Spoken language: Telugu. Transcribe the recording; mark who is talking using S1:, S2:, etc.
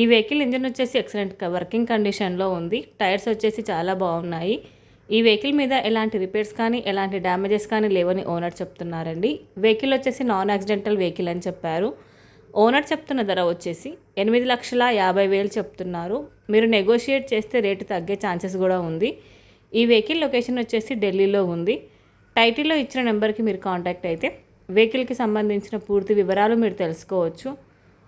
S1: ఈ వెహికల్ ఇంజిన్ వచ్చేసి ఎక్సలెంట్ వర్కింగ్ కండిషన్లో ఉంది. టైర్స్ వచ్చేసి చాలా బాగున్నాయి. ఈ వెహికల్ మీద ఎలాంటి రిపేర్స్ కానీ ఎలాంటి డ్యామేజెస్ కానీ లేవని ఓనర్ చెప్తున్నారండి. వెహికల్ వచ్చేసి నాన్ యాక్సిడెంటల్ వెహికల్ అని చెప్పారు. ఓనర్ చెప్తున్న ధర వచ్చేసి ఎనిమిది లక్షల యాభై వేలు చెప్తున్నారు. మీరు నెగోషియేట్ చేస్తే రేటు తగ్గే ఛాన్సెస్ కూడా ఉంది. ఈ వెహికల్ లొకేషన్ వచ్చేసి ఢిల్లీలో ఉంది. టైటిల్లో ఇచ్చిన నెంబర్కి మీరు కాంటాక్ట్ అయితే వెహికల్కి సంబంధించిన పూర్తి వివరాలు మీరు తెలుసుకోవచ్చు.